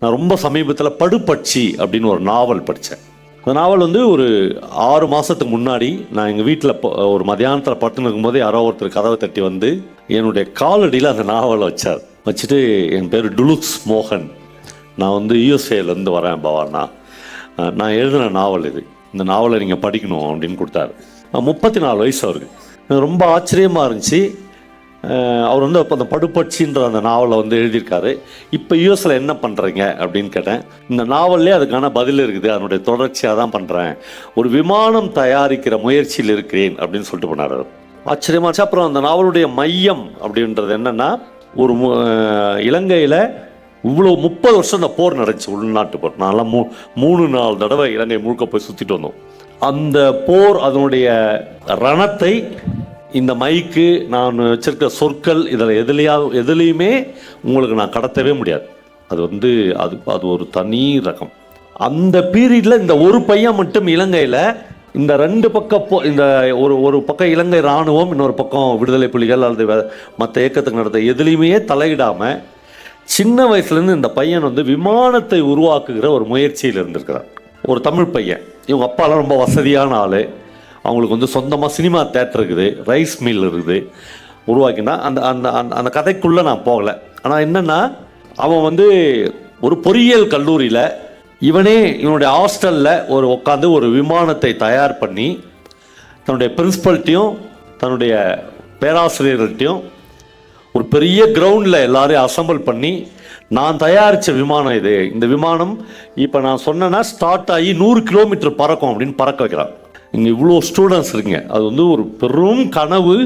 நான் ரொம்ப சமீபத்தில் படுபட்சி அப்படின்னு ஒரு நாவல் படித்தேன் அந்த நாவல் வந்து ஒரு ஆறு மாதத்துக்கு முன்னாடி நான் எங்கள் வீட்டில் ஒரு மதியானத்தில் பட்டுன்னு இருக்கும்போது யாரோ ஒருத்தர் கதவை தட்டி வந்து என்னுடைய காலடியில் அந்த நாவலை வச்சார். வச்சுட்டு என் பேர் டுலுக்ஸ் மோகன். நான் வந்து யூஎஸ்ஏலேருந்து வரேன் பவானா. நான் எழுதின நாவல் இது. இந்த நாவலை நீங்கள் படிக்கணும் அப்படின்னு கொடுத்தாரு. முப்பத்தி நாலு வயசு அவருக்கு. எனக்கு ரொம்ப ஆச்சரியமாக இருந்துச்சு. அவர் வந்து அப்போ அந்த படுபட்சின்ற அந்த நாவலை வந்து எழுதியிருக்காரு. இப்போ யூஎஸில் என்ன பண்ணுறீங்க அப்படின்னு கேட்டேன். இந்த நாவல்லே அதுக்கான பதில் இருக்குது. அதனுடைய தொடர்ச்சியாக தான் பண்ணுறேன் ஒரு விமானம் தயாரிக்கிற முயற்சியில் இருக்கிறேன் அப்படின்னு சொல்லிட்டு போனார் அவர். அப்புறம் அந்த நாவலுடைய மையம் அப்படின்றது என்னன்னா ஒரு மு- இலங்கையில் இவ்வளோ முப்பது வருஷம் அந்த போர் நடந்துச்சு. உள்நாட்டு போர். நான்லாம் மூ மூணு நாலு தடவை இலங்கை முழுக்க போய் சுற்றிட்டு வந்தோம். அந்த போர் அதனுடைய ரணத்தை இந்த மைக்கு நான் வச்சிருக்க சொற்கள் இதில் எதுலையா எதுலேயுமே உங்களுக்கு நான் கடத்தவே முடியாது. அது வந்து அது அது ஒரு தனி ரகம். அந்த பீரியடில் இந்த ஒரு பையன் மட்டும் இலங்கையில் இந்த ரெண்டு பக்கம் போ இந்த ஒரு ஒரு பக்கம் இலங்கை இராணுவம் இன்னொரு பக்கம் விடுதலை புலிகள் அல்லது மற்ற இயக்கத்துக்கு நடத்த எதுலேயுமே தலையிடாமல் சின்ன வயசுலேருந்து இந்த பையன் வந்து விமானத்தை உருவாக்குகிற ஒரு முயற்சியில் இருந்திருக்கிறான். ஒரு தமிழ் பையன். இவங்க அப்பாலாம் ரொம்ப வசதியான ஆள். அவங்களுக்கு வந்து சொந்தமாக சினிமா தேட்டர் இருக்குது ரைஸ் மில் இருக்குது. உருவாக்கினா அந்த அந்த அந்த அந்த கதைக்குள்ளே நான் போகலை. ஆனால் என்னென்னா அவன் வந்து ஒரு பொறியியல் கல்லூரியில் இவனே இவனுடைய ஹாஸ்டலில் ஒரு உட்காந்து ஒரு விமானத்தை தயார் பண்ணி தன்னுடைய பிரின்சிபல்ட்டையும் தன்னுடைய பேராசிரியர்கள்ட்டையும் ஒரு பெரிய கிரவுண்டில் எல்லாரையும் அசம்பிள் பண்ணி நான் தயாரித்த விமானம் இது. இந்த விமானம் இப்போ நான் சொன்னேன்னா ஸ்டார்ட் ஆகி நூறு கிலோமீட்டர் பறக்கும் அப்படின்னு பறக்க வைக்கிறான். இங்கே இவ்வளோ ஸ்டூடெண்ட்ஸ் இருக்குங்க. அது வந்து ஒரு பெரும் கனவு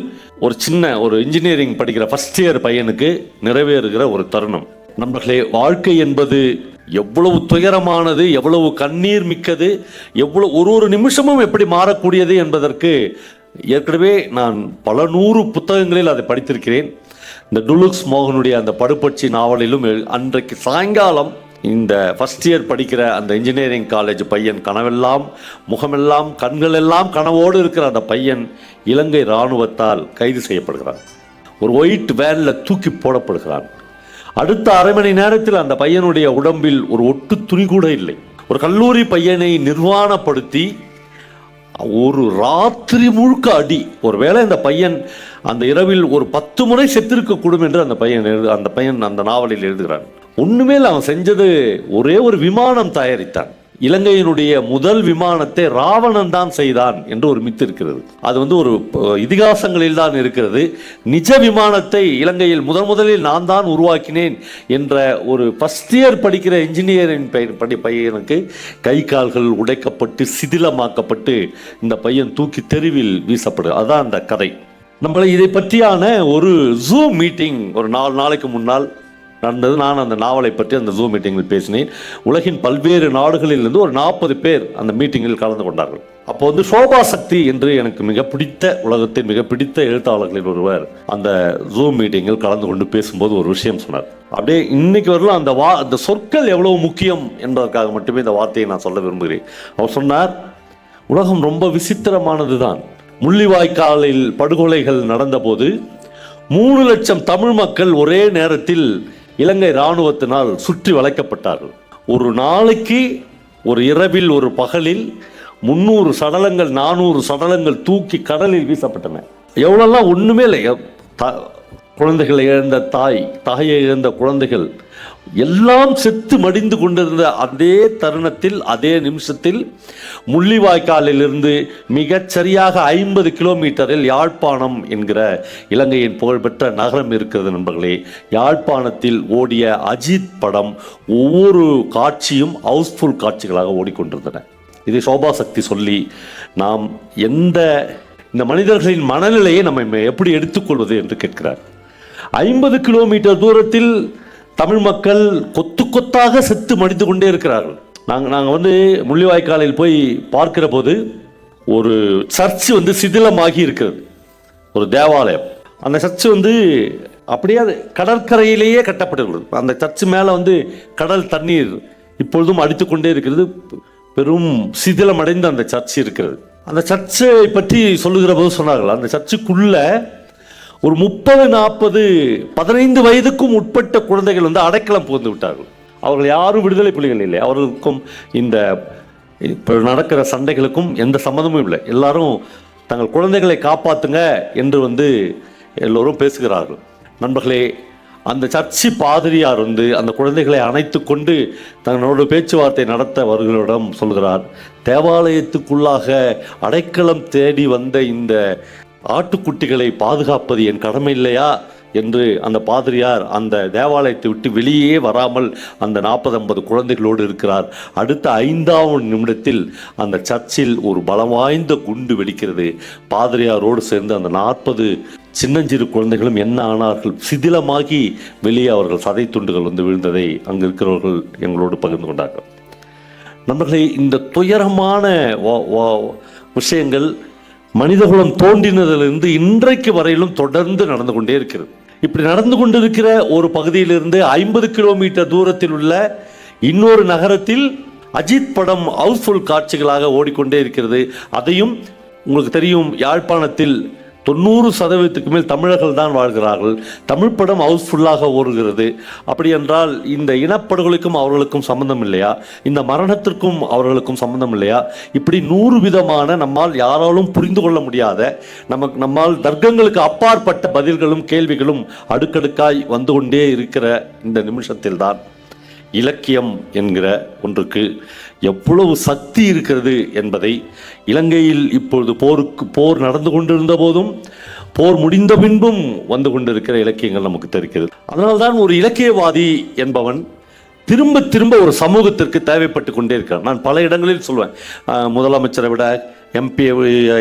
ஒரு சின்ன ஒரு இன்ஜினியரிங் படிக்கிற ஃபஸ்ட் இயர் பையனுக்கு நிறைவேறுகிற ஒரு தருணம். நம்மளே வாழ்க்கை என்பது எவ்வளவு துயரமானது எவ்வளவு கண்ணீர் மிக்கது எவ்வளவு ஒரு ஒரு நிமிஷமும் எப்படி மாறக்கூடியது என்பதற்கு ஏற்கனவே நான் பல நூறு புத்தகங்களில் அதை படித்திருக்கிறேன். இந்த டுலுக்ஸ் மோகனுடைய அந்த படுபட்சி நாவலிலும் அன்றைக்கு சாயங்காலம் இந்த ஃபஸ்ட் இயர் படிக்கிற அந்த இன்ஜினியரிங் காலேஜ் பையன் கனவெல்லாம் முகமெல்லாம் கண்களெல்லாம் கனவோடு இருக்கிற அந்த பையன் இலங்கை இராணுவத்தால் கைது செய்யப்படுகிறான். ஒரு ஒயிட் வேனில் தூக்கி போடப்படுகிறான். அடுத்த அரை மணி நேரத்தில் அந்த பையனுடைய உடம்பில் ஒரு ஒட்டு துணி கூட இல்லை. ஒரு கல்லூரி பையனை நிர்வாணப்படுத்தி ஒரு ராத்திரி முழுக்க அடி. ஒருவேளை இந்த பையன் அந்த இரவில் ஒரு பத்து முறை செத்திருக்கக்கூடும் என்று அந்த பையன் எழுது அந்த பையன் அந்த நாவலில் எழுதுகிறான். ஒன்றுமே இல்லை அவன் செஞ்சது ஒரே ஒரு விமானம் தயாரித்தான். இலங்கையினுடைய முதல் விமானத்தை ராவணன் தான் செய்தான் என்று ஒரு மித்து இருக்கிறது. அது வந்து ஒரு இதிகாசங்களில் தான் இருக்கிறது. நிஜ விமானத்தை இலங்கையில் முதன் முதலில் நான் தான் உருவாக்கினேன் என்ற ஒரு ஃபஸ்ட் இயர் படிக்கிற இன்ஜினியரிங் பையன் படி பையனுக்கு கை கால்கள் உடைக்கப்பட்டு சிதிலமாக்கப்பட்டு இந்த பையன் தூக்கி தெருவில் வீசப்படுது அதான் அந்த கதை. நம்மளை இதை பற்றியான ஒரு ஜூம் மீட்டிங் ஒரு நாலு நாளைக்கு முன்னால் நடந்தது. நான் அந்த நாவலை பற்றி அந்த ஜூம் மீட்டிங்கில் பேசினேன். உலகின் பல்வேறு நாடுகளிலிருந்து ஒரு நாற்பது பேர் அந்த மீட்டிங்கில் கலந்து கொண்டார்கள். அப்போ வந்து சோபா சக்தி என்று எனக்கு மிக பிடித்த உலகத்தின் மிக பிடித்த எழுத்தாளர்களில் ஒருவர் அந்த ஜூம் மீட்டிங்கில் கலந்து கொண்டு பேசும்போது ஒரு விஷயம் சொன்னார். அப்படியே இன்னைக்கு வரலாம் அந்த வா அந்த சொற்கள் எவ்வளவு முக்கியம் என்பதற்காக மட்டுமே இந்த வார்த்தையை நான் சொல்ல விரும்புகிறேன். அவர் சொன்னார் உலகம் ரொம்ப விசித்திரமானது தான் முள்ளிவாய்க்காலில் படுகொலைகள் நடந்தபோது மூணு லட்சம் தமிழ் மக்கள் ஒரே நேரத்தில் இலங்கை இராணுவத்தினால் சுற்றி வளைக்கப்பட்டார்கள். ஒரு நாளைக்கு ஒரு இரவில் ஒரு பகலில் முந்நூறு சடலங்கள் நானூறு சடலங்கள் தூக்கி கடலில் வீசப்பட்டன. எவ்வளோலாம் ஒன்றுமே இல்லை. த- குழந்தைகளை இழந்த தாய் தாயை இழந்த குழந்தைகள் எல்லாம் செத்து மடிந்து கொண்டிருந்த அதே தருணத்தில் அதே நிமிஷத்தில் முள்ளிவாய்க்காலிலிருந்து மிகச் சரியாக ஐம்பது கிலோமீட்டரில் யாழ்ப்பாணம் என்கிற இலங்கையின் புகழ்பெற்ற நகரம் இருக்கிறது நண்பர்களே. யாழ்ப்பாணத்தில் ஓடிய அஜித் படம் ஒவ்வொரு காட்சியும் ஹவுஸ்ஃபுல் காட்சிகளாக ஓடிக்கொண்டிருந்தன. இதை சோபா சக்தி சொல்லி நாம் எந்த இந்த மனிதர்களின் மனநிலையை நம்ம எப்படி எடுத்துக்கொள்வது என்று கேட்கிறார். ஐம்பது கிலோமீட்டர் தூரத்தில் தமிழ் மக்கள் கொத்து கொத்தாக செத்து மடித்து கொண்டே இருக்கிறார்கள். நாங்கள் நாங்கள் வந்து முள்ளிவாய்க்காலில் போய் பார்க்கிற போது ஒரு சர்ச் வந்து சிதிலமாகி இருக்கிறது. ஒரு தேவாலயம். அந்த சர்ச் வந்து அப்படியே அது கடற்கரையிலேயே கட்டப்பட்டிருக்கிறது. அந்த சர்ச் மேலே வந்து கடல் தண்ணீர் இப்பொழுதும் அடித்துக்கொண்டே இருக்கிறது. பெரும் சிதிலமடைந்த அந்த சர்ச் இருக்கிறது. அந்த சர்ச்சை பற்றி சொல்லுகிற போது சொன்னார்கள் அந்த சர்ச்சுக்குள்ள ஒரு முப்பது நாற்பது பதினைந்து வயதுக்கும் உட்பட்ட குழந்தைகள் வந்து அடைக்கலம் புகுந்து விட்டார்கள். அவர்கள் யாரும் விடுதலை புலிகள் இல்லை. அவர்களுக்கும் இந்த இப்போ நடக்கிற சண்டைகளுக்கும் எந்த சம்மந்தமும் இல்லை. எல்லாரும் தங்கள் குழந்தைகளை காப்பாற்றுங்க என்று வந்து எல்லோரும் பேசுகிறார்கள். நண்பர்களே அந்த சர்ச்சி பாதிரியார் வந்து அந்த குழந்தைகளை அணைத்து கொண்டு தங்களோட பேச்சுவார்த்தை நடத்த அவர்களிடம் சொல்கிறார் தேவாலயத்துக்குள்ளாக அடைக்கலம் தேடி வந்த இந்த ஆட்டுக்குட்டிகளை பாதுகாப்பது என் கடமை இல்லையா? என்று அந்த பாதிரியார் அந்த தேவாலயத்தை விட்டு வெளியே வராமல் அந்த நாற்பது ஐம்பது குழந்தைகளோடு இருக்கிறார். அடுத்த ஐந்தாவது நிமிடத்தில் அந்த சர்ச்சில் ஒரு பலம் வாய்ந்த குண்டு வெடிக்கிறது. பாதிரியாரோடு சேர்ந்து அந்த நாற்பது சின்னஞ்சிறு குழந்தைகளும் என்ன ஆனார்கள்? சிதிலமாகி வெளியே அவர்கள் சதை துண்டுகள் வந்து விழுந்ததை அங்கு இருக்கிறவர்கள் எங்களோடு பகிர்ந்து கொண்டார்கள். நம்மளை இந்த துயரமான விஷயங்கள் மனிதகுலம் தோன்றினதிலிருந்து இன்றைக்கு வரையிலும் தொடர்ந்து நடந்து கொண்டே இருக்கிறது. இப்படி நடந்து கொண்டிருக்கிற ஒரு பகுதியிலிருந்து ஐம்பது கிலோமீட்டர் தூரத்தில் உள்ள இன்னொரு நகரத்தில் அஜித் படம் ஹவுஸ்ஃபுல் காட்சிகளாக ஓடிக்கொண்டே இருக்கிறது. அதையும் உங்களுக்கு தெரியும் யாழ்ப்பாணத்தில் தொண்ணூறு சதவீதத்துக்கு மேல் தமிழர்கள் தான் வாழ்கிறார்கள். தமிழ் படம் ஹவுஸ்ஃபுல்லாக ஓடுகிறது. அப்படி என்றால் இந்த இனப்படுகொலைக்கும் அவர்களுக்கும் சம்பந்தம் இல்லையா? இந்த மரணத்திற்கும் அவர்களுக்கும் சம்பந்தம் இல்லையா? இப்படி நூறு விதமான நம்மால் யாராலும் புரிந்து கொள்ள முடியாத நமக்கு நம்மால் தர்க்கங்களுக்கு அப்பாற்பட்ட பதில்களும் கேள்விகளும் அடுக்கடுக்காய் வந்து கொண்டே இருக்கிற இந்த நிமிஷத்தில்தான். இலக்கியம் என்கிற ஒன்றுக்கு எவ்வளவு சக்தி இருக்கிறது என்பதை இலங்கையில் இப்பொழுது போருக்கு போர் நடந்து கொண்டிருந்த போதும் போர் முடிந்த பின்பும் வந்து கொண்டிருக்கிற இலக்கியங்கள் நமக்கு தெரிகிறது. அதனால்தான் ஒரு இலக்கியவாதி என்பவன் திரும்ப திரும்ப ஒரு சமூகத்திற்கு தேவைப்பட்டு கொண்டே இருக்கிறான். நான் பல இடங்களில் சொல்வேன். முதலமைச்சரை விட எம்பி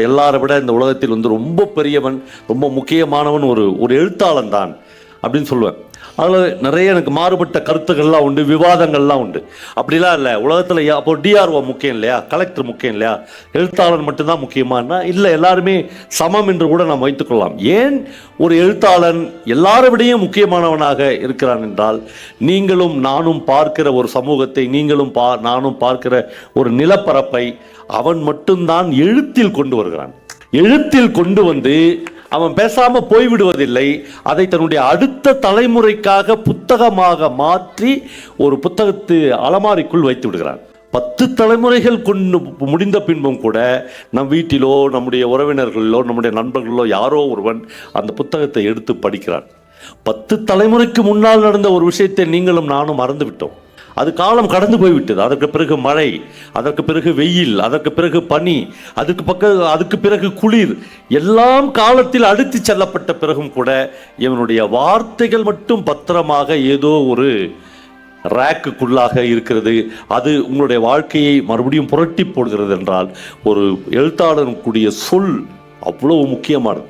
எல்லாரை விட இந்த உலகத்தில் வந்து ரொம்ப பெரியவன் ரொம்ப முக்கியமானவன் ஒரு ஒரு எழுத்தாளன் தான் அப்படின்னு சொல்லுவேன் அதில் நிறைய எனக்கு மாறுபட்ட கருத்துக்கள்லாம் உண்டு விவாதங்கள்லாம் உண்டு. அப்படிலாம் இல்லை. உலகத்தில் அப்போ டிஆர்ஓ முக்கியம் இல்லையா? கலெக்டர் முக்கியம் இல்லையா? எழுத்தாளர் மட்டும்தான் முக்கியமானா இல்லை எல்லாருமே சமம் என்று கூட நாம் வைத்துக்கொள்ளலாம் ஏன் ஒரு எழுத்தாளன் எல்லாரை விடையும் முக்கியமானவனாக இருக்கிறான் என்றால் நீங்களும் நானும் பார்க்கிற ஒரு சமூகத்தை நீங்களும் பா நானும் பார்க்கிற ஒரு நிலப்பரப்பை அவன் மட்டும்தான் எழுத்தில் கொண்டு வருகிறான். எழுத்தில் கொண்டு வந்து அவன் பேசாமல் போய்விடுவதில்லை. அதை தன்னுடைய அடுத்த தலைமுறைக்காக புத்தகமாக மாற்றி ஒரு புத்தகத்து அலமாரிக்குள் வைத்து விடுகிறான். பத்து தலைமுறைகள் கொண்டு முடிந்த பின்பும் கூட நம் வீட்டிலோ நம்முடைய உறவினர்களிலோ நம்முடைய நண்பர்களோ யாரோ ஒருவன் அந்த புத்தகத்தை எடுத்து படிக்கிறான். பத்து தலைமுறைக்கு முன்னால் நடந்த ஒரு விஷயத்தை நீங்களும் நானும் மறந்துவிட்டோம். அது காலம் கடந்து போய்விட்டது. அதற்கு பிறகு மழை அதற்கு பிறகு வெயில் அதற்கு பிறகு பனி அதுக்கு பக்க அதுக்கு பிறகு குளிர் எல்லாம் காலத்தில் அழுத்தி செல்லப்பட்ட பிறகும் கூட இவனுடைய வார்த்தைகள் மட்டும் பத்திரமாக ஏதோ ஒரு ரேக்குக்குள்ளாக இருக்கிறது. அது உங்களுடைய வாழ்க்கையை மறுபடியும் புரட்டி போடுகிறது என்றால் ஒரு எழுத்தாளனுக்குரிய சொல் அவ்வளவு முக்கியமானது.